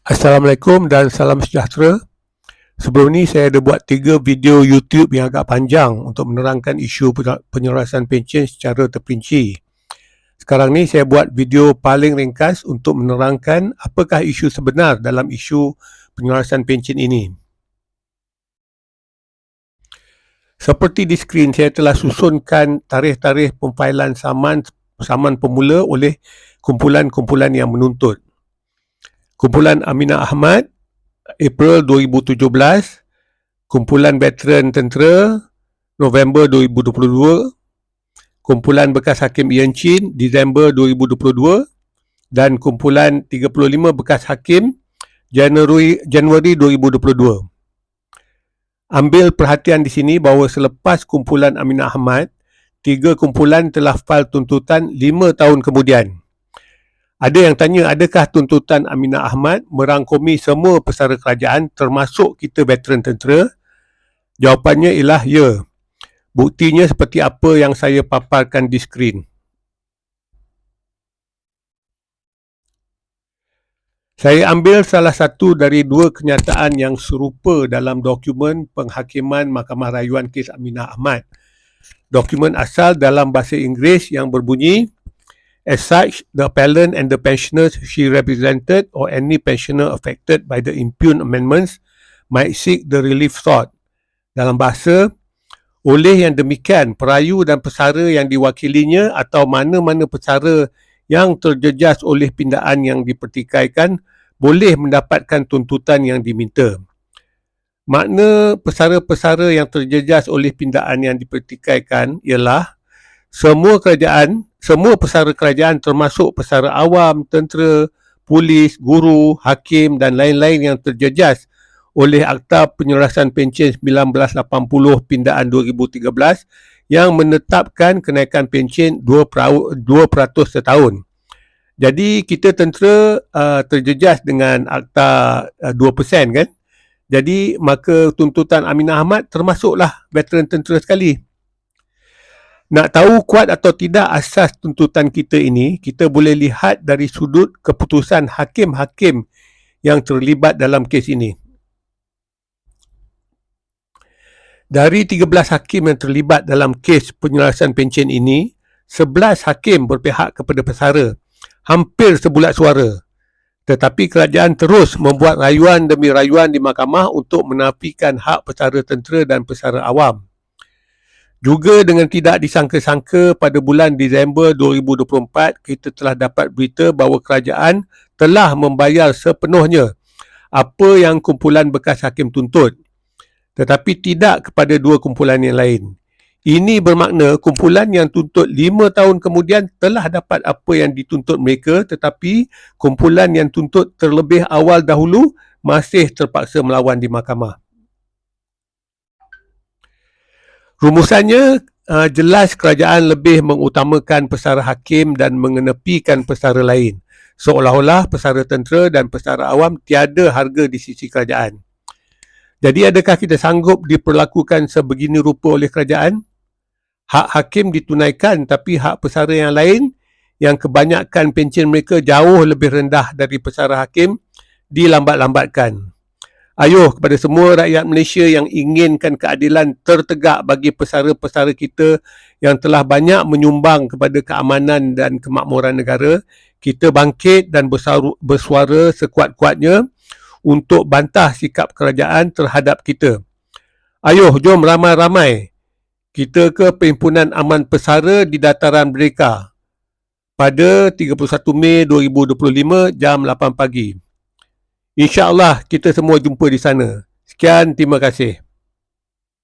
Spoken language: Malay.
Assalamualaikum dan salam sejahtera. Sebelum ni saya ada buat tiga video YouTube yang agak panjang untuk menerangkan isu penyelarasan pencen secara terperinci. Sekarang ni saya buat video paling ringkas untuk menerangkan apakah isu sebenar dalam isu penyelarasan pencen ini. Seperti di skrin saya telah susunkan tarikh-tarikh pemfailan saman saman pemula oleh kumpulan-kumpulan yang menuntut. Kumpulan Aminah Ahmad April 2017 Kumpulan Veteran Tentera November 2022 Kumpulan Bekas Hakim Ian Chin Disember 2022 dan Kumpulan 35 Bekas Hakim Januari Januari 2022 Ambil perhatian di sini bahawa selepas kumpulan Aminah Ahmad tiga kumpulan telah file tuntutan lima tahun kemudian ada yang tanya adakah tuntutan Aminah Ahmad merangkumi semua pesara kerajaan termasuk kita veteran tentera? Jawapannya ialah ya. Buktinya seperti apa yang saya paparkan di skrin. Saya ambil salah satu dari dua kenyataan yang serupa dalam dokumen penghakiman Mahkamah Rayuan Kes Aminah Ahmad. Dokumen asal dalam bahasa Inggeris yang berbunyi As such, the appellant and the pensioners she represented or any pensioner affected by the impugned amendments might seek the relief sought. Dalam bahasa, oleh yang demikian, perayu dan pesara yang diwakilinya atau mana-mana pesara yang terjejas oleh pindaan yang dipertikaikan boleh mendapatkan tuntutan yang diminta. Makna pesara-pesara yang terjejas oleh pindaan yang dipertikaikan ialah semua kerajaan semua pesara kerajaan termasuk pesara awam, tentera, polis, guru, hakim dan lain-lain yang terjejas oleh Akta Penyelarasan Pencen 1980 Pindaan 2013 yang menetapkan kenaikan pencen 2%, 2% setahun. Jadi kita tentera uh, terjejas dengan Akta uh, 2% kan? Jadi maka tuntutan Aminah Ahmad termasuklah veteran tentera sekali. Nak tahu kuat atau tidak asas tuntutan kita ini, kita boleh lihat dari sudut keputusan hakim-hakim yang terlibat dalam kes ini. Dari 13 hakim yang terlibat dalam kes penyelarasan pencen ini, 11 hakim berpihak kepada pesara, hampir sebulat suara. Tetapi kerajaan terus membuat rayuan demi rayuan di mahkamah untuk menafikan hak pesara tentera dan pesara awam. Juga dengan tidak disangka-sangka pada bulan Disember 2024, kita telah dapat berita bahawa kerajaan telah membayar sepenuhnya apa yang kumpulan bekas hakim tuntut. Tetapi tidak kepada dua kumpulan yang lain. Ini bermakna kumpulan yang tuntut lima tahun kemudian telah dapat apa yang dituntut mereka tetapi kumpulan yang tuntut terlebih awal dahulu masih terpaksa melawan di mahkamah. Rumusannya uh, jelas kerajaan lebih mengutamakan pesara hakim dan mengenepikan pesara lain. Seolah-olah pesara tentera dan pesara awam tiada harga di sisi kerajaan. Jadi adakah kita sanggup diperlakukan sebegini rupa oleh kerajaan? Hak hakim ditunaikan tapi hak pesara yang lain yang kebanyakan pencen mereka jauh lebih rendah dari pesara hakim dilambat-lambatkan. Ayuh kepada semua rakyat Malaysia yang inginkan keadilan tertegak bagi pesara-pesara kita yang telah banyak menyumbang kepada keamanan dan kemakmuran negara, kita bangkit dan bersuara sekuat-kuatnya untuk bantah sikap kerajaan terhadap kita. Ayuh, jom ramai-ramai kita ke Perhimpunan Aman Pesara di Dataran Merdeka pada 31 Mei 2025 jam 8 pagi. InsyaAllah kita semua jumpa di sana. Sekian, terima kasih.